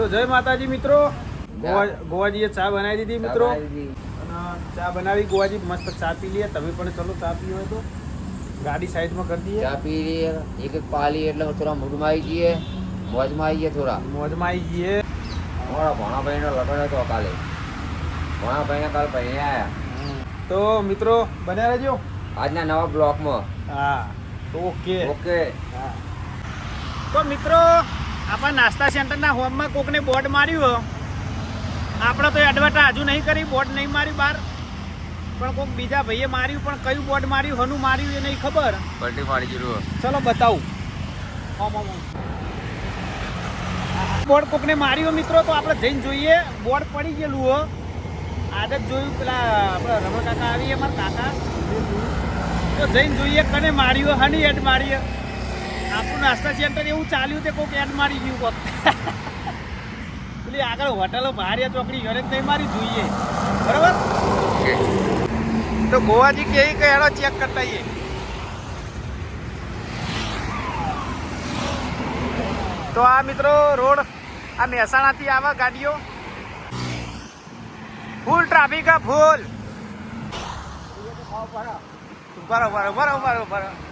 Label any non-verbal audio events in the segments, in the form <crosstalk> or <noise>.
તો જય માતાજી મિત્રો. ગોવા ગોવાજીએ ચા બનાવી દીધી મિત્રો. અને ચા બનાવી ગોવાજી મસ્ત ચા પી લઈએ. તમે પણ ચલો ચા પી હોય તો. ગાડી સાઈડમાં કરી દઈએ. ચા પી લઈએ. એક એક પાલી એટલે થોડા મૂડમાં આવી જઈએ. મોજમાં આવી જઈએ થોડા. મોજમાં આવી જઈએ. અમારા ભણાભાઈનો લગ્ન હતો કાલે. ભણાભાઈને કાલ પહેરી આવ્યા તો મિત્રો બન્યા રહેજો. આજના નવા બ્લોકમાં હા. ઓકે. ઓકે. હા. તો મિત્રો આપણા નાસ્તા સેન્ટરના હોમમાં કોકને બોર્ડ માર્યું આપણે તો એડવર્ટાઈઝ હજુ નહીં કરી બોર્ડ નહીં માર્યું બહાર. પણ કોઈક બીજા ભાઈએ માર્યું પણ કયું બોર્ડ માર્યું હનું માર્યું એ નહીં ખબર. પલટી મારી ગયું ચલો બતાવું. આમ, આમ. બોર્ડ કોકને માર્યું મિત્રો તો આપણે જઈને જોઈએ. બોર્ડ પડી ગયેલું હો. આદત જોયું પેલા આપણે રમણ કાકા આવીએ અમારા કાકા. તો જઈને જોઈએ કને માર્યું હની એડ મારી આપણું નાસ્તા સેન્ટર એવું ચાલ્યું તે કોઈક એડ મારી ગયું કોક. પેલી આગળ હોટલો ભારિયા ચોકડી ઘરે નહીં મારી, જોઈએ. બરાબર? તો ગોવાજી કે કે એનો ચેક કરતા આવીએ તો આ મિત્રો રોડ, આ મહેસાણાથી આવા ગાડીઓ. ફૂલ ટ્રાફિક ફૂલ. ફૂલ બરોબર બરોબર બરોબર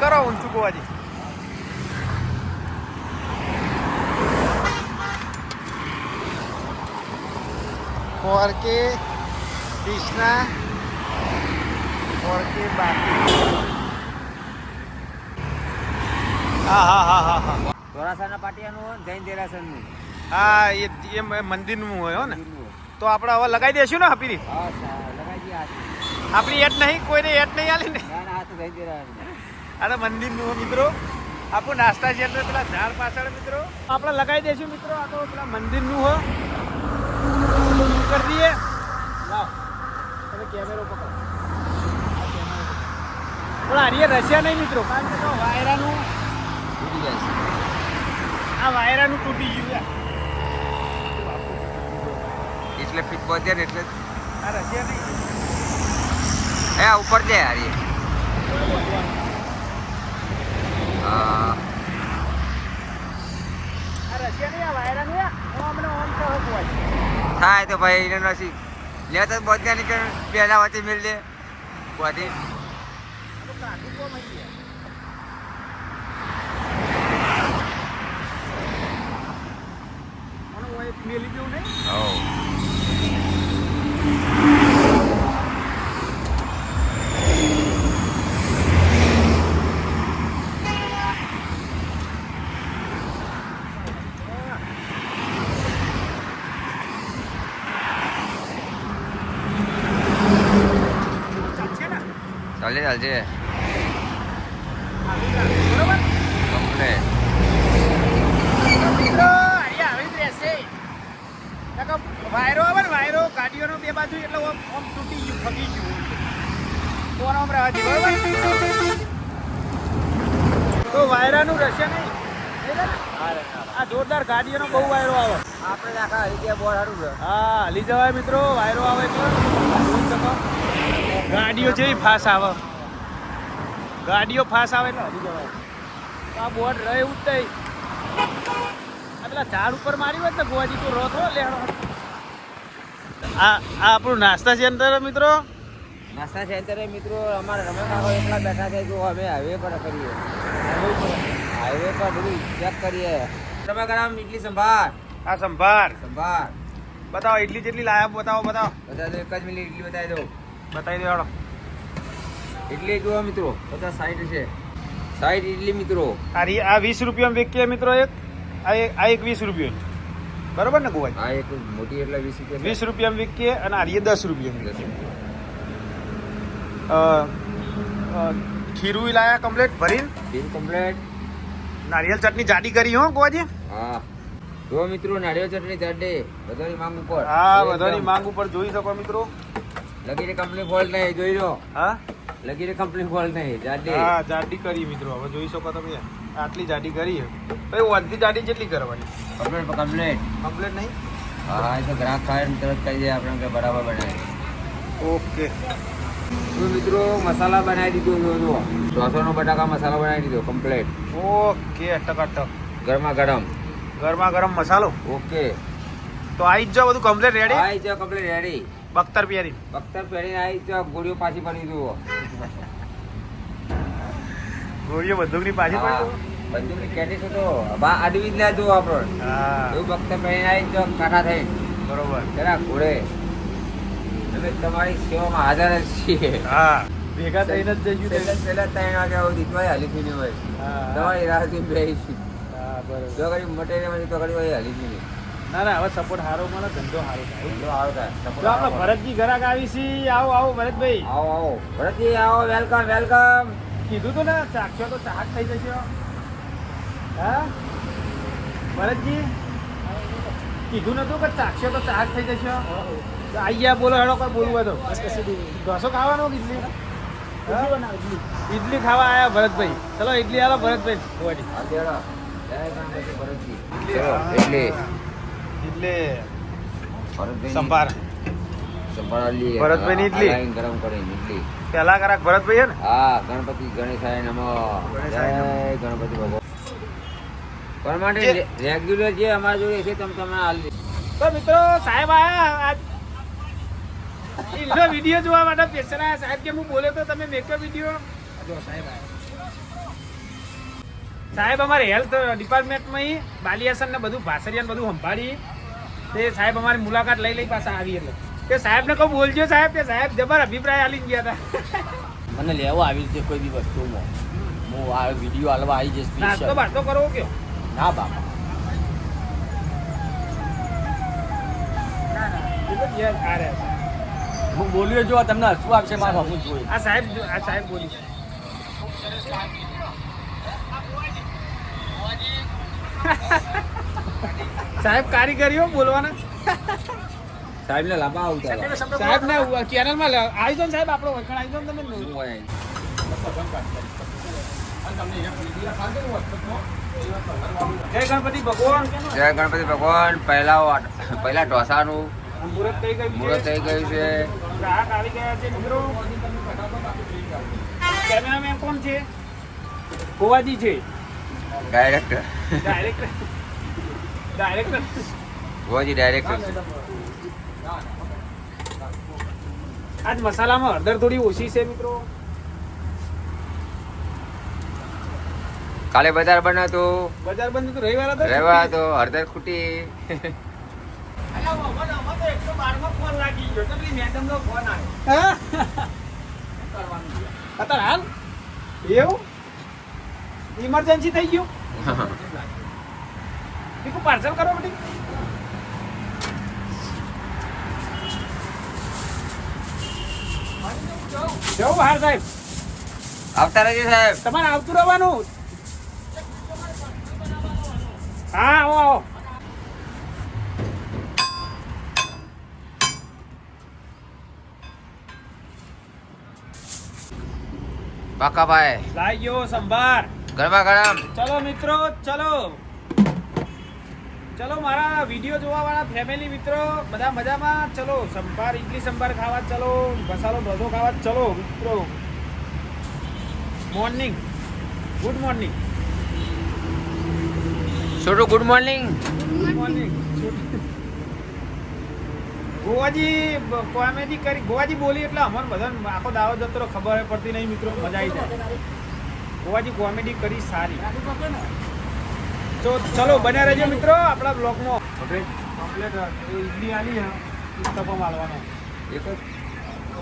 કરો ઊંચું ગોવાજી ફોરકે ક્રિષ્ના બાકી. હા હા હા હા હા. ચોરાસાના પાટિયાનું જૈન દેરાસરનું. હા એ એ મંદિરનું હોય હો ને. તો આપણે હવે લગાવી દઈશું ને હા દઈએ આપણી એટ નહીં કોઈને એડ નહીં આલી ને? ના ના હાથ જૈન દેરાસરનું અરે મંદિરનું હોય મિત્રો આપણું નાસ્તા છે એટલે પેલા ઝાડ પાછળ મિત્રો. આપણે લગાવી દઈશું મિત્રો આ તો પેલા મંદિરનું હો. કરી દઈએ? લાવ. તમે કેમેરો પકડો. પણ હારીએ રશિયા નહીં મિત્રો કારણ કે વાયરાનું તૂટી જાય છે આ વાયરાનું તૂટી ગયું એટલે ફીટ પહોંચે ને એટલે આ રશિયા નહીં. હે ઉપર જાય હારી હા આ રસ્યા નહીં આ વાયરાનું છે. હું અમને ઓન કહો કહેવાય. થાય તો ભાઈ એને નથી લે તો બધા નીકળ પહેલા વચ્ચે મિલ દે બધી. મેલી દેવું નહીં ચાલશે ને ચાલજે બરોબર. કમ્પ્લેટ વાયરો આવે ને વાયરો ગાડીઓનો બે બાજુ એટલે આમ તૂટી ગયું ફગી ગયું. તો આમ રહેવા દે બરોબર? તો વાયરાનું રહેશે નહીં? આ જોરદાર ગાડીઓનો બહુ વાયરો આવે. આપણે આખા હરિદ્યા બોર્ડ હારું છે. હા હલી જવાય મિત્રો વાયરો આવે તો ગાડીઓ જેવી ફાસ આવે. ગાડીઓ ફાસ આવે એટલે હાલી જવાય. તો આ બોર્ડ રહે એવું જ આ પેલા ઝાડ ઉપર મારી હોય ને ગોવાજી તું રોતો લેણો આ આ આપણું નાસ્તા છે અંદર મિત્રો? નાસ્તા સેન્ટરે મિત્રો અમારા રમે કાકો એકલા બેઠા છે જો અમે હાઈવે પર કરીએ હાઈવે પર બધું ચેક કરીએ. તમે ગરમ ઇડલી સંભાર. આ સંભાર. સંભાર. બતાવો ઇડલી જેટલી લાયા બતાવો બતાવો. બધા એક જ મિનિટ ઇડલી બતાવી દઉં. બતાવી દેવાડો ઇડલી જોવા મિત્રો બધા સાઈડ છે. સાઈડ ઇડલી મિત્રો. આ આ વીસ રૂપિયામાં વેચીએ મિત્રો એક? આ એક આ એક વીસ રૂપિયા બરોબર ને ગોવાઈ? આ એક મોટી એટલે વીસ રૂપિયા વીસ રૂપિયામાં વિકીએ અને આ રીએ દસ રૂપિયા. ખીરું લાયા કમ્પ્લેટ ભરીને? ખીર કમ્પ્લેટ નારિયેલ ચટણી જાડી કરી હો ગોવાજી. હા. જો મિત્રો નારિયેળ ચટણી જાડે. બધાની માંગ ઉપર. હા બધાની માંગ ઉપર જોઈ શકો મિત્રો. લગીને કંપની ફોલ્ટ નહીં જોઈ લો. હા? લગીને કંપની ફોલ્ટ નહીં જાડી. હા જાડી કરી મિત્રો હવે જોઈ શકો તમે. આટલી જાડી કરી ભાઈ અડધી જાડી જેટલી કરવાની? કમ્પ્લેટ કમ્પ્લેટ કમ્પ્લેટ નહીં? હા એ તો ગ્રાહક ખાય તરત કહી દે આપણે કે બરાબર બનાવે ઓકે. મિત્રો મસાલા બનાવી દીધો જો જો. ચોસો બટાકા મસાલો બનાવી દીધો કમ્પ્લેટ ઓકે ટકાટક. ગરમા ગરમ. ગરમા ગરમ મસાલો? ઓકે. તો આવી જ બધું કમ્પ્લેટ રેડી આવી જાઓ કમ્પ્લેટ રેડી બખ્તર પહેરી. બખ્તર પહેરી આવી તો ગોળીઓ પાછી પડી જુઓ. ગોળીઓ બંદૂકની પાછી. પડી બંદૂકની કેટી છે તો. બા અડવી જ ના જુઓ આપણો એવું બખ્તર પહેરી આવી તો કાંઠા થઈ બરોબર. જરા ઘોડે. અમે તમારી સેવામાં હાજર જ છીએ. હા. ભેગા થઈને જ જઈશું પહેલા ત્રણ વાગ્યા સુધી તમારી હાલી નહીં હોય તમારી રાહ જોઈને બેસીશું હા બરોબર. જો ઘડી મટીરિયલ તો ઘડી હોય હાલી નહીં ના ના હવે સપોર્ટ સારો મળે ધંધો સારો થાય. ધંધો સારો થાય. જો આપણે ભરતજી ઘરાક આવી છી આવો આવો ભરતભાઈ. આવો આવો. ભરતજી આવો વેલકમ વેલકમ કીધું તું ને ચાખશો તો ચાક થઈ જશે. હા? ભરતજી? કીધું નતું કે ચાખશો તો ચાક થઈ જશે? આઈ ગયા બોલો હેડો કોઈ બોલવું હોય તો. ઢોસો ખાવાનો કીધું ઇડલી? ઇડલી ખાવા આયા ભરતભાઈ. ચલો ઇડલી હાલો ભરતભાઈ. ભુવાજી. એટલે ઇડલી ભરતભાઈ સંભાર. સંભાળી ભરતભાઈની ઇડલી. ગરમ કરી ઇડલી પેલા કરાક ભરતભાઈ ને? હા ગણપતિ ગણેશાય નમઃ. ગણેશાય જય નમઃ. ગણપતિ ભગવાન. પણ માટે રેગ્યુલર જે અમારા જોડે છે તમે તમે હાલ તો મિત્રો સાહેબ આયા આજ વીડિયો જોવા માટે સાહેબ કે હું બોલ્યો તો તમે મેકઅપ વીડિયો. જો સાહેબ સાહેબ અમારે હેલ્થ ડિપાર્ટમેન્ટમાં બાલિયાસન ને બધું ભાસરિયા ને બધું સંભાળી. તે સાહેબ અમારી મુલાકાત લઈ લઈ પાછા આવી એટલે. તે સાહેબને કહું બોલજો સાહેબ કે સાહેબ જબર અભિપ્રાય આલી ગયા હતા. મને લેવો આવી રીતે કોઈ બી વસ્તુમાં હું આ વીડિયો હાલવા આવી જઈશ નાસ્તો બાસ્તો કરવો કયો? ના બાપા. છે. હું બોલ્યો જો તમને હસવું આપશે મારે હું જોઈએ. આ સાહેબ આ સાહેબ બોલી <laughs> સાહેબ કારીગરીઓ બોલવાના. સાહેબ ને લાંબા આવતા સાહેબ ને ચેનલમાં આવી જાવ સાહેબ આપણો વખણ આવી જાવ તમે જય ગણપતિ ભગવાન. જય ગણપતિ ભગવાન. પહેલા પહેલા ઢોસાનું. મુહૂર્ત થઈ ગયું મુહૂર્ત થઈ ગયું છે. ગ્રાહક આવી ગયા છે મિત્રો. કેમેરામેન કોણ છે? ગોવાજી છે. ડાયરેક્ટર ડાયરેક્ટર ડાયરેક્ટર ગોજી ડાયરેક્ટર છે. આજ મસાલામાં હળદર થોડી ઓછી છે મિત્રો. કાલે બજાર બનાવતું. બજાર બંધ તો રવિવાર હતો રવિવાર તો હળદર ખૂટી. ઇમરજન્સી થઈ ગયું? <laughs> બીજું પાર્સલ કરો બધી. જવું બહાર સાહેબ. આવતા રહેજો સાહેબ. તમારે આવતું રહેવાનું. હા આવો આવો. બાકાભાઈ લાઈ ગયો સંભાર. ગરબા ગરમ. ચલો મિત્રો ચલો. ચલો મારા વીડિયો જોવાવાળા ફેમિલી મિત્રો બધા મજામાં? ચલો સંભાર ઇડલી સંભાર ખાવા ચલો મસાલો ઢોસો ખાવા ચલો મિત્રો. Morning good morning Chhotu good morning good morning ગોવાજી comedy કરી ગોવાજી બોલી એટલે અમને બધાને આખો દાવો જતો ખબર પડતી નહીં મિત્રો. મજા આવી જાય. ગોવાજી કોમેડી કરી સારી. તો ચલો બન્યા રહેજો મિત્રો આપણા બ્લોગમાં કમ્પ્લેટ ઇડલી આલી હે ઉત્તપમ આલવાનો એક જ?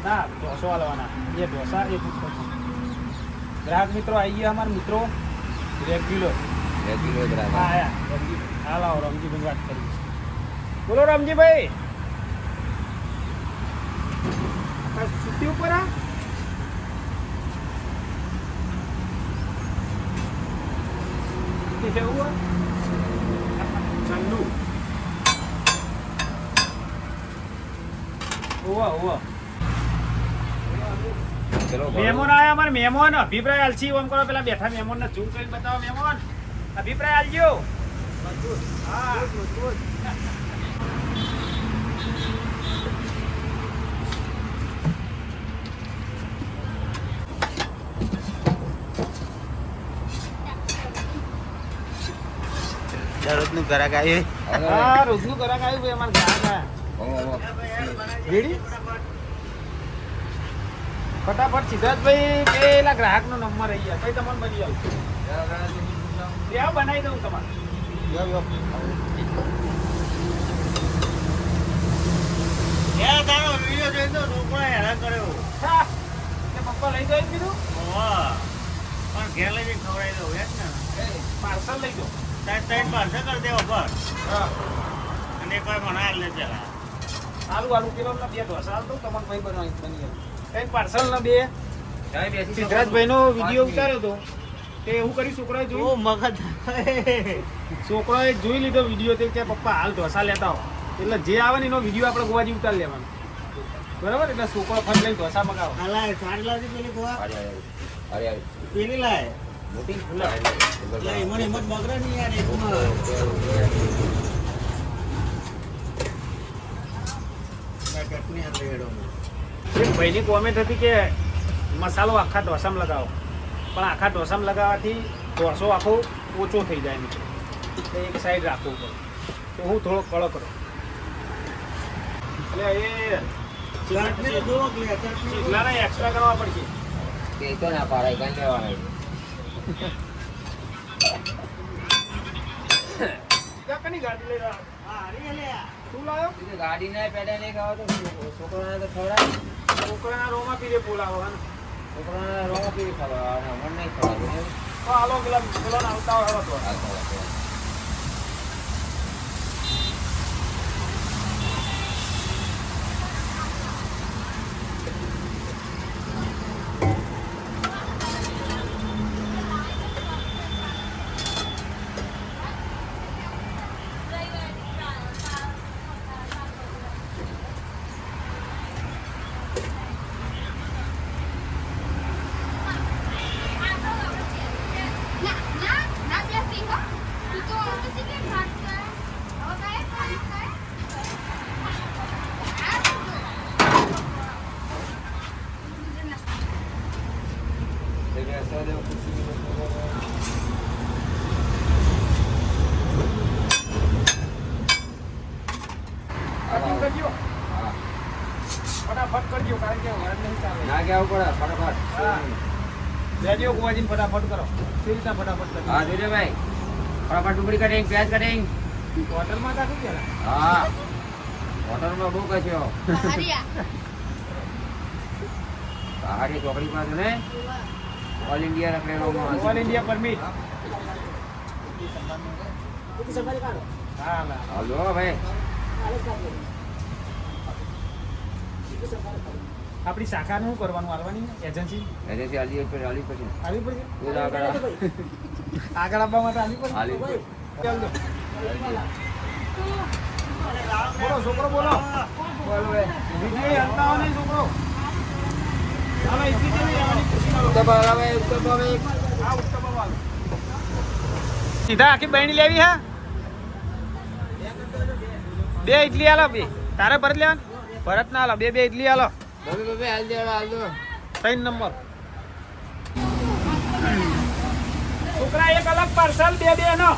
ના ઢોસો હાલવાના એ ઢોસા એક ઉત્તપમ ગ્રાહક મિત્રો આવી ગયા અમારા મિત્રો. રેગ્યુલર. રેગ્યુલર હા બરાબર આયા હાલ આવો રમજીભાઈ વાત કરી બોલો રમજીભાઈ. આ છુટ્ટી ઉપર આ? એવું આ? ઠંડુ ઓવા ઓવા ચલો મહેમાન આયા અમારે મહેમાન અભિપ્રાય આલસી ઓમ કરો. પેલા બેઠા મહેમાન ને ઝૂમ કરીને બતાવો મહેમાન અભિપ્રાય આલજો. હા. દરરોજનું ઘરાક આવ્યું હવે હા રોજનું ગ્રાહક આવ્યું ભાઈ અમારે ગ્રાહક આયા. ઓહો. રેડી? ફટાફટ સિદ્ધાર્થભાઈ પેલા ગ્રાહકનો નંબર આવી ગયા. પછી તમને બની આવું ત્યાં બનાવી દઉં તમારે. પપ્પા લઈ જાય કીધું? પાર્સલ લઈ જાઓ હા. આલુ આલુ કિલો ના બે ઢોસા આલ દઉં તમારે ભાઈ બનાવી બની કઈ પાર્સલ ના બે? તમે બેસી વીડિયો ઉતાર્યો હતો તે એવું કરી છોકરાએ જોયું? છોકરાએ જોઈ લીધો વીડિયો તે કે પપ્પા હાલ ઢોસા લેતા હો એટલે જે આવે ને એનો વીડિયો આપણે ગોવાજી ઉતાર લેવાનો. બરાબર? એટલે છોકરો ફટ લઈને ઢોસા મગાવો. અરે, અરે. ભાઈની કોમેન્ટ હતી કે મસાલો આખા ઢોસામાં લગાવો. પણ આખા ઢોસામાં લગાવવાથી ઢોસો આખો ઓછો થઈ જાય નીચે. એક સાઈડ રાખવું પડે. તો હું થોડો કડક રહું. એટલે એ ચટણી એક્સ્ટ્રા કરવા પડશે. તે તો ના પાડાય કાંઈ લેવાના ગાડી ના પેડા નહીં ખાવા તો છોકરાને તો ખવડાવ છોકરાના રોમાં પીરે બોલાવો. છોકરાને રોવા પીવી ખવડાવવાના નહીં ખવડાવવું એમ? તો હાલો પેલા પેલા આવતા હોય તો હાલ ખવડાવ. ના ના ના બેસી હો તું તો નથી કે વાત કરે હવે કાય કાય કાય તે કે સહદેવ ખુશી કટિંગ કરજો હા. ફટાફટ કરજો કારણ કે વાર નહીં ચાલે. ના કહેવું પડે? ફટાફટ. હા. લેજો ગોવાજીને ફટાફટ કરો. કેવી રીતના ફટાફટ કરો હા જોજો ભાઈ. ફટાફટ ડુંગળી કટિંગ પ્યાજ કટિંગ. હોટલમાં કાઢું કે હા. હોટલમાં બહુ કચ્યો પહાડી ચોકડી પાસે ને? ઓલ ઇન્ડિયા રખડેલોમાં ઓલ ઇન્ડિયા પરમિટ હા હાલો ભાઈ. આપણી શાખાનું શું કરવાનું આવવાની એજન્સી એજન્સી હાલી પર હાલી પછી. આવી પડશે આગળ. આવવા માટે આવી પડશે હાલી. બોલો છોકરો બોલો. બોલો વિજય હલતા નહીં છોકરો? હવે સીધા આખી બહેણી લેવી હા? બે ઇડલી આલા બે. તારે ભરત લેવાનું? ભરત ના બે બે ઇડલી હાલો. ભાઈ ભાઈ હાલ દે હાલ દો. ત્રણ નંબર. છોકરા એક અલગ પાર્સલ બે બે નો.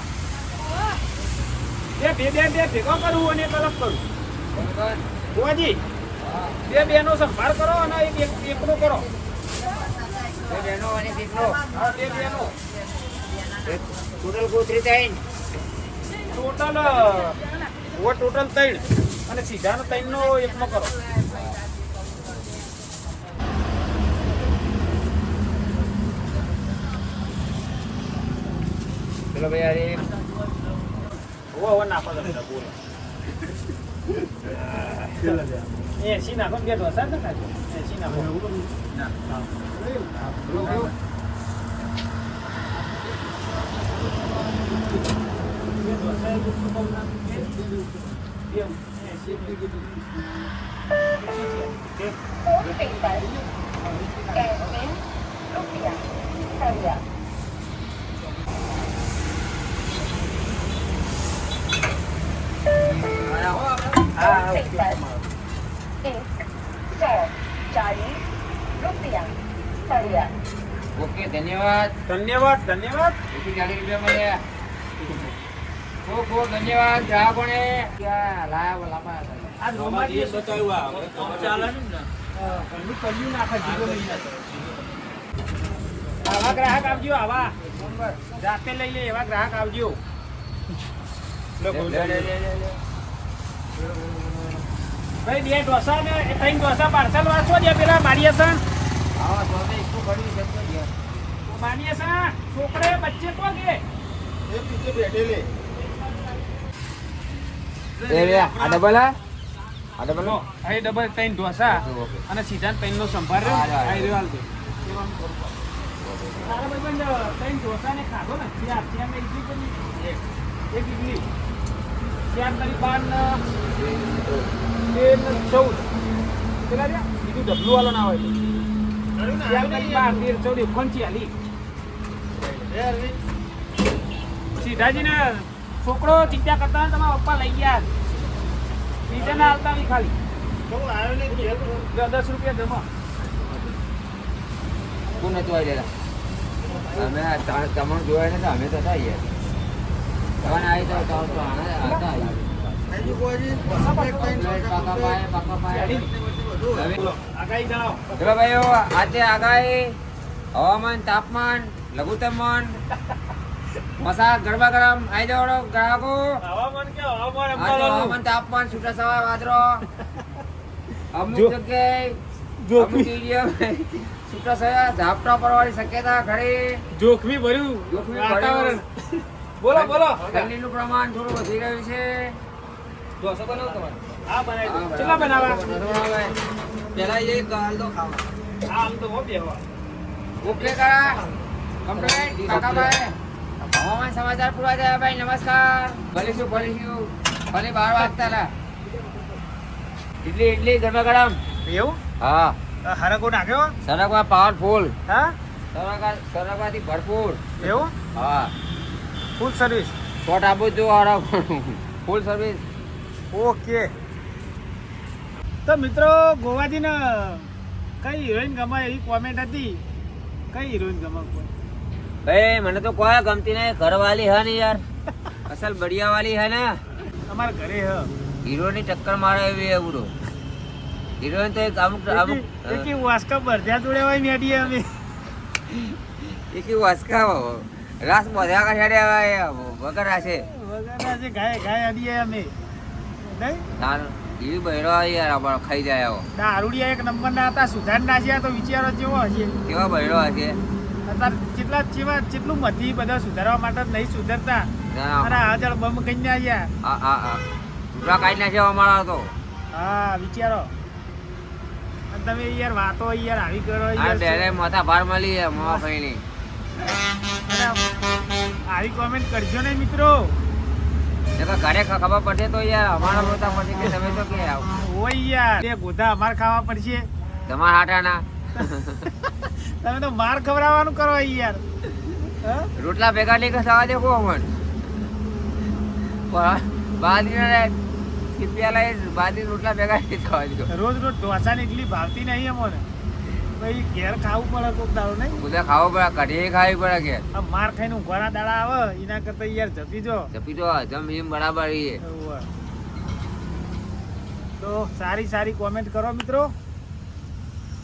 બે બે બે બે ભેગો કરવું અને એક અલગ કરવું બરોબર. બે બે નો સંભાળ કરો અને એક એક એકનો કરો. બે બહેનો અને દીકરો હા બે બે નો ટોટલ ગોત્રી ત્રણ. ટોટલ ઓ ટોટલ ત્રણ. અને સીધાનો ત્રણ નો એકનો કરો ચલો ભાઈ અરે ઓ ઓ નાખો તમે બોલો એસી નાખો ને બે ઢોસા ને ખાજો એસી નાખો હા ઓકે ધન્યવાદ ધન્યવાદ ધન્યવાદ એકસો ચાલીસ રૂપિયા મળ્યા ખૂબ ખૂબ ધન્યવાદ. ગ્રાહકોને ક્યાં? લાયા લાપા આ રોમાજી ચાલે ને? હા, ઘરનું કર્યું નાખે જીવો લઈ જાય. આવા ગ્રાહક આવજો આવા. જાતે લઈ લે એવા ગ્રાહક આવજો. ભાઈ બે ઢોસા ને એ ત્રણ ઢોસા પાર્સલ વાંચો દે પેલા મારીએ છે. આવા તો એકલું કર્યું છે. મારીએ છે? છોકરે બચ્ચે તો કે? એ રે, આ ડબલ? આ? ડબલ અહીં ડબલ ત્રણ ઢોસા. અને સીધા ત્રણ નો સંભાર રહ્યો. આ રહ્યો હાલ ઢોસા ને? ને ને ને ને રહ્યા ના છોકરો ચિંતા કરતા તમારા પપ્પા લઈ ગયા બીજા ના આવતા બી ખાલી દસ રૂપિયા જમા કોણ નતું આવી રહેલા? અમે તમને જોયા નથી અમે તો થાય તમને આવી તો તો તો આજે આગાહી હવામાન તાપમાન લઘુત્તમન મસા ગરબા ગરમ. આવી જાઓ ગ્રાહકો. હવામાન કે હવામાન હવામાન તાપમાન છૂટા સવા વાદરો અમુક જગ્યાએ. અમુક એરિયામાં છૂટા સવા ઝાપટા પડવાની શક્યતા ખરી જોખમી ભર્યું જોખમી વાતાવરણ. બોલો બોલો. ઠંડીનું પ્રમાણ થોડું વધી રહ્યું છે. હા બનાવી કેટલા બનાવવા? પેલા એ ગાલ તો ખાવા. હા આમ તો હો બેહવા ઓકે કમ્પ્લીટ. કાકાભાઈ. હવામાન સમાચાર પૂરા થયા ભાઈ નમસ્કાર. ભલીશું ભલીશું ભલે બાર વાગતા હતા ઇડલી ઇડલી ગરમા ગરમ. એવું? હા. હરકો નાખ્યો? સરગવા પાવરફુલ હા? સરગવા સરગવાથી ભરપૂર. એવું? હા. ફૂલ સર્વિસ શોટ આપું છું હારા. Full service okay. તો મિત્રો ગોવાજીને કઈ હિરોઈન ગમે એવી કોમેન્ટ હતી? કઈ હિરોઈન ગમે કોઈ? ભાઈ મને તો કોઈ ગમતી નહીં. ઘરવાળી હે ને યાર. અસલ બઢિયા વાલી હે ને. તમારા ઘરે હ. હીરોની ટક્કર મારે એવી એવું હિરોઈન તો એક અમુક અમુક એક એક વાસકા ભરજા જોડે હોય મેડી અમે. એ વાસકા હો. રાસ બધા કાઢ્યા વગર રાસે વગર આજે ગાય ગાય આડી અમે. નહીં? તાર એવી બહેરો યાર આપણો ખાઈ જાય આવો દારૂડિયા એક નંબર ના હતા. સુધાર છે તો વિચારો જેવો હશે? કેવા બહેરો હશે? અત્યારે જેટલા જેવા જેટલું મથી બધા સુધારવા માટે નહીં સુધરતા. અને હાજર બમ કઈ આવ્યા. ટુકડા કાઢી નાખ્યો અમારા તો. હા વિચારો. તમે યાર વાતો યાર આવી કરો યાર. બેરે માથા ભાર મળી છે મામા ભાઈની. આવી કોમેન્ટ કરજો ને મિત્રો. ઘરે ખબર પડશે તો યાર અમારા બોલતા પછી કે તમે તો કે આવ. યાર. તે ગોધા અમારે ખાવા પડશે. તમારા હાટાના. <laughs> તમે તો માર ખવડાવવાનું કરો યાર? રોટલા ભેગા લઈ કે દેખો અમન બાદરીના પેલા બાદરી રોટલા ભેગા લઈ થવા દે રોજ રોજ ઢોસા ને એટલી ભાવતી નહીં અમોને ભાઈ ઘેર ખાવું પડે કોક દાડો નહીં? બધા ખાવો પડે કઢી ખાવી પડે કે આ માર ખાઈને ઊંઘવાના દાડા આવે એના કરતા યાર જપી જો. જપી જો જમ એમ બરાબર એ તો સારી સારી કોમેન્ટ કરો મિત્રો.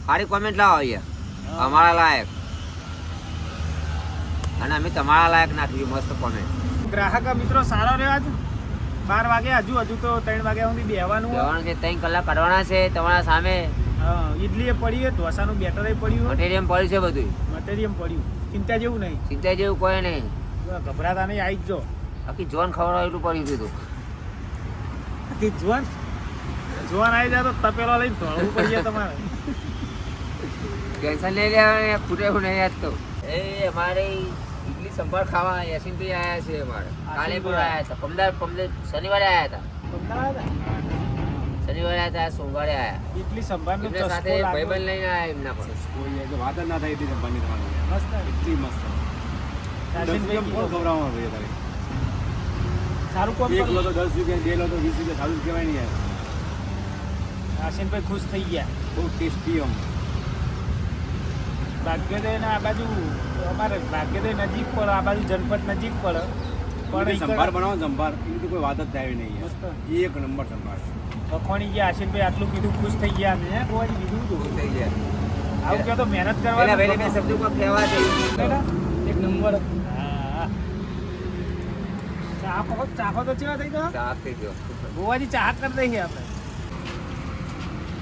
સારી કોમેન્ટ લાવો અહીંયા. અમારા લાયક. અને અમે તમારા લાયક નાખ્યું મસ્ત કોમેન્ટ. ગ્રાહક મિત્રો સારો રહેવા જ બાર વાગે હજુ હજુ તો ત્રણ વાગ્યા સુધી બેહવાનું. બેવાનું છે ત્રણ કલાક કરવાના છે તમારા સામે. ઇડલી પડી છે ઢોસાનું બેટર પડ્યું મટીરિયમ પડ્યું છે બધું મટીરિયમ પડ્યું. ચિંતા જેવું નહીં. ચિંતા જેવું કોઈ નહીં. ગભરાતા નહીં આવી જ બાકી જોન હોય એટલું પડ્યું દીધું કે જોન? જોન આવી જાય તો તપેલો લઈને ધોળવું જાય તમારે. ટેન્શન લઈ લેવાનું ખૂટે એવું યાદ તો એ અમારે ઇડલી સંભાળ ખાવા યાસીનભાઈ આવ્યા છે અમારે. કાલે આવ્યા હતા. પમદાર પમદાર શનિવારે આવ્યા હતા. શનિવારે આવ્યા હતા સોમવારે આવ્યા ઇડલી સંભાળ એમને સાથે. ભાઈબંધ લઈને આવ્યા એમના પણ. વાત જ ના થાય એટલી સંભાળની તમારી મસ્ત. એટલી મસ્ત. રૂપિયા ભાઈ તારે સારું કોમ એક લો તો દસ રૂપિયા બે લો તો વીસ રૂપિયા સારું કહેવાય નહીં યાર. રાશનભાઈ ખુશ થઈ ગયા. બહુ ટેસ્ટી આમ. ભાગ્યોદય ને આ બાજુ અમારે ભાગ્યોદય નજીક પડે આ બાજુ જનપદ નજીક પડે. પણ સંભાર બનાવો સંભાર એની તો કોઈ વાત જ થાય નહીં એક નંબર સંભાર વખોણી ગયા આશીષભાઈ આટલું કીધું ખુશ થઈ ગયા મેં હે ગોવાજી કીધું ખુશ થઈ ગયા. આવું કહો તો મહેનત કરવા પહેલા બે શબ્દો પર કહેવા જેવું એક નંબર. હા. ચાખો ચાખો તો ચેવા થઈ ગયો? ચા થઈ ગયો. ગોવાજી ચાહ કરી દઈએ આપણે.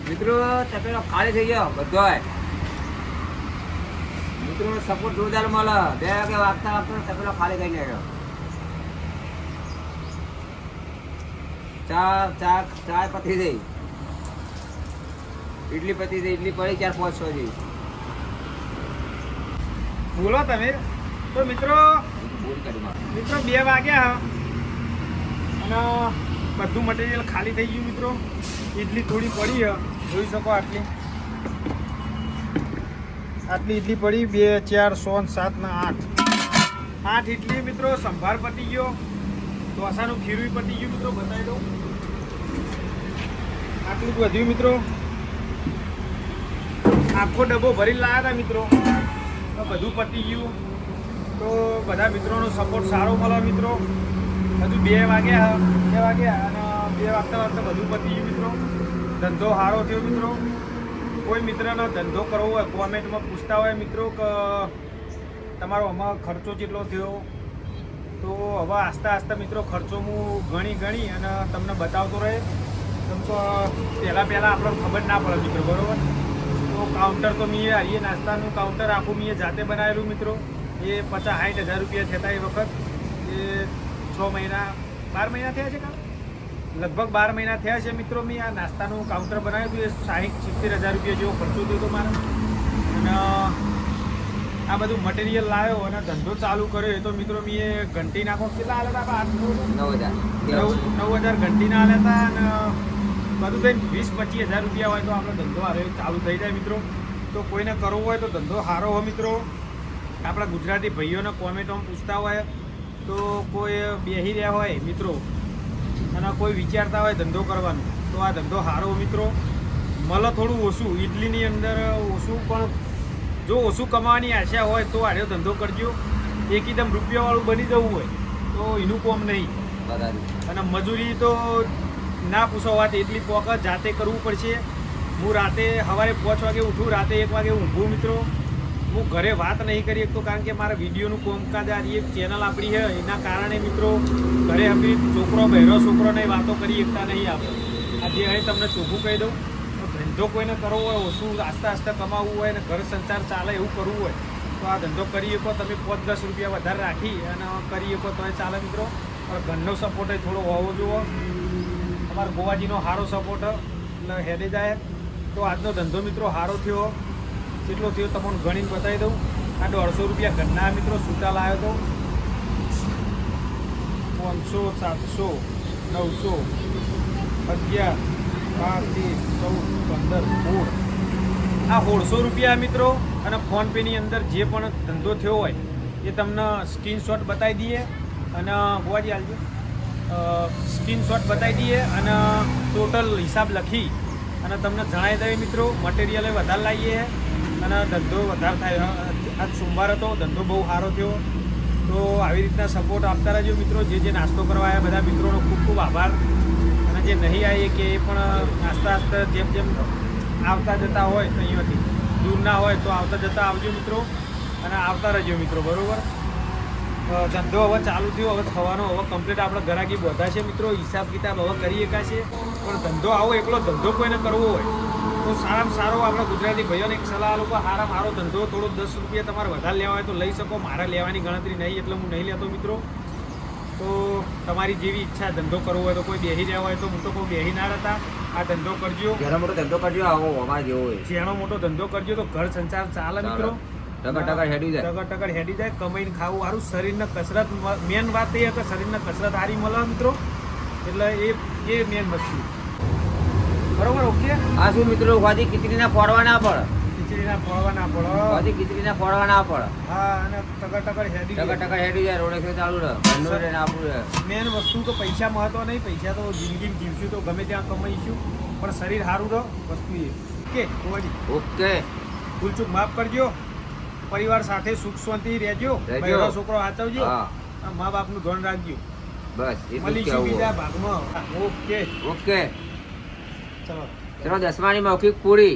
મિત્રો તપેલો ખાલી થઈ ગયો. બધોય મિત્રો સપોર્ટ જોરદાર મળે. બે વાગે વાગતા વાગતા તપેલો ખાલી થઈ જાય ચા ચા ચા પતી જઈ ઇડલી પતી ગઈ ઇડલી પડી ચાર પાંચ છ બોલો તમે. તો મિત્રો. મિત્રો, બે વાગ્યા અને બધું મટીરિયલ ખાલી થઈ ગયું, મિત્રો. ઇડલી થોડી પડી જોઈ શકો આટલી. આટલી ઇડલી પડી, બે, ચાર, સો સાત ને આઠ. આઠ ઇડલી મિત્રો, સંભાર પતી ગયો. ઢોસાનું ખીરું પતી ગયું મિત્રો, બતાવી દઉં. આટલું વધ્યું મિત્રો. આખો ડબ્બો ભરી લાવ્યા હતા મિત્રો. તો બધું પતી ગયું. તો બધા મિત્રોનો સપોર્ટ સારો મળે મિત્રો. હજુ બે વાગ્યા બે વાગ્યા અને બે વાગતા વાગતા બધું પતી ગયું મિત્રો. ધંધો સારો થયો મિત્રો. કોઈ મિત્રનો ધંધો કરવો હોય, કોમેન્ટમાં પૂછતા હોય મિત્રો કે તમારો આમાં ખર્ચો કેટલો થયો? તો હવે આસ્તા આસ્તા મિત્રો ખર્ચો હું ગણી ગણી અને તમને બતાવતો રહે. કેમ કે પહેલાં પહેલાં આપણને ખબર ના પડે મિત્રો, બરાબર? તો કાઉન્ટર તો મેં હરીએ નાસ્તાનું કાઉન્ટર આખું મેં જાતે બનાવેલું મિત્રો. એ પચાસ સાઠ હજાર રૂપિયા થતા એ વખત. એ છ મહિના, બાર મહિના થયા છે કાં લગભગ બાર મહિના થયા છે મિત્રો મેં આ નાસ્તાનું કાઉન્ટર બનાવ્યું હતું એ સાહીઠ સિત્તેર હજાર રૂપિયા જેવો ખર્ચો થયો હતો મારે. અને આ બધું મટીરિયલ લાવ્યો અને ધંધો ચાલુ કર્યો. એ તો મિત્રો મેં ઘંટી નાખો કેટલા આલ્યા હતા નવ હજાર? નવ નવ હજાર ઘંટીના આલ્યા હતા અને બધું થઈને વીસ પચીસ હજાર રૂપિયા હોય તો આપણો ધંધો હારો ચાલુ થઈ જાય મિત્રો. તો કોઈને કરવો હોય તો ધંધો સારો હોય મિત્રો. આપણા ગુજરાતી ભાઈઓને કોમેન્ટોમાં પૂછતા હોય. તો કોઈ બેહી રહ્યા હોય મિત્રો. અને કોઈ વિચારતા હોય ધંધો કરવાનો તો આ ધંધો સારો મિત્રો. મળે થોડું ઓછું ઇડલીની અંદર ઓછું પણ જો ઓછું કમાવાની આશા હોય તો આડ્યો ધંધો કરજો. એકદમ રૂપિયાવાળું બની જવું હોય તો એનું કોમ નહીં. અને મજૂરી તો ના પૂછો વાત એટલી પોક જાતે કરવું પડશે. હું રાતે સવારે પાંચ વાગે ઉઠું રાતે એક વાગે ઊંઘું મિત્રો. હું ઘરે વાત નહીં કરી શકતો, કારણ કે મારા વિડીયોનું કોમકાજ આ એક ચેનલ આપણી છે, એના કારણે મિત્રો ઘરે આપણી છોકરો બહેરો છોકરોને વાતો કરી શકતા નહીં આપણે. આજે અહીં તમને ચોખ્ખું કહી દઉં. ધંધો કોઈને કરવો હોય, ઓછું આસ્તે આસ્તે કમાવવું હોય અને ઘર સંસાર ચાલે એવું કરવું હોય, તો આ ધંધો કરી શકો. તમે પાંચ દસ રૂપિયા વધારે રાખી અને કરી શકો તો ચાલે મિત્રો. પણ ઘરનો સપોર્ટ થોડો હોવો જોવો અમારા ગોવાજીનો સારો સપોર્ટ એટલે હેડે જાય. તો આજનો ધંધો મિત્રો સારો થયો. કેટલો થયો તમને ગણીને બતાવી દઉં. આ દોઢસો રૂપિયા ઘરના મિત્રો સૂટા લાવ્યો હતો પાંચસો, સાતસો, નવસો, અગિયાર, બાર, તેર, ચૌદ, પંદર, સોળ. આ સોળસો રૂપિયા મિત્રો અને ફોનપેની અંદર જે પણ ધંધો થયો હોય એ તમને સ્ક્રીનશોટ બતાવી દઈએ અને ગોવાજી હાલજો સ્ક્રીનશોટ બતાવી દઈએ અને ટોટલ હિસાબ લખી અને તમને જણાવી દઈએ મિત્રો, મટીરિયલ વધારે લાવીએ. અને ધંધો વધારે થાય. આજ સોમવાર હતો ધંધો બહુ સારો થયો. તો આવી રીતના સપોર્ટ આપતા રહેજો મિત્રો. જે જે નાસ્તો કરવા આવ્યા બધા મિત્રોનો ખૂબ ખૂબ આભાર. અને જે નહીં આવી કે એ પણ નાસ્તા આસ્તા જેમ જેમ આવતા જતા હોય તો અહીંયાથી. દૂર ના હોય તો આવતા જતા આવજો મિત્રો. અને આવતા રહેજો મિત્રો, બરાબર? ધંધો હવે ચાલુ થયો. હવે થવાનો હવે કમ્પ્લીટ આપણે ઘરાકી બધા છે મિત્રો. હિસાબ કિતાબ હવે કરી શકાશે પણ ધંધો આવો એકલો ધંધો કોઈને કરવો હોય. તો સારામાં સારો આપણા ગુજરાતી ભાઈઓને એક સલાહ લોકો સારા મારો ધંધો થોડો દસ રૂપિયા તમારે વધારે લેવા હોય તો લઈ શકો. મારે લેવાની ગણતરી નહીં એટલે હું નહીં લેતો મિત્રો. તો તમારી જેવી ઈચ્છા ધંધો કરવો હોય તો કોઈ બેહી રહ્યા હોય તો હું તો કોઈ બેહી ના રહેતા. આ ધંધો કરજો. ઘરે મોટો ધંધો કરજો આવો હોવા જેવો હોય. જેનો મોટો ધંધો કરજો તો ઘર સંસાર ચાલે મિત્રો. ટકા હેડી જાય. ટકા ટકા હેડી જાય કમાઈને ખાવું સારું. શરીરને કસરત મેન વાત એ કે શરીરને કસરત સારી મળે મિત્રો. એટલે એ એ મેન વસ્તુ. બરોબર ઓકે? આ શું મિત્રો વાજી ખીચડીના ફોડવા ના પડે? ખીચડીના ફોડવા ના પડે. વાજી ખીચડીના ફોડવા ના પડે. હા અને ટકા ટકા હેડી ટકા ટકા હેડી જાય રોડે ચાલુ રહે ઘરનું રહે આપણું રહે. મેન વસ્તુ તો પૈસા મહત્વ નહીં પૈસા તો જિંદગી જીવશું તો ગમે ત્યાં કમાઈશું પણ શરીર સારું રહો વસ્તુ એ. Okay ગોવાજી okay. ભૂલચૂક માફ કરજો. પરિવાર સાથે સુખ શાંતિ રહેજો. છોકરો સાચવજો. મા બાપનું ધ્યાન રાખજો. બસ મળીશું બીજા ભાગમાં. ઓકે. ઓકે. ચલો ચલો દસમાની મૌખિક પૂરી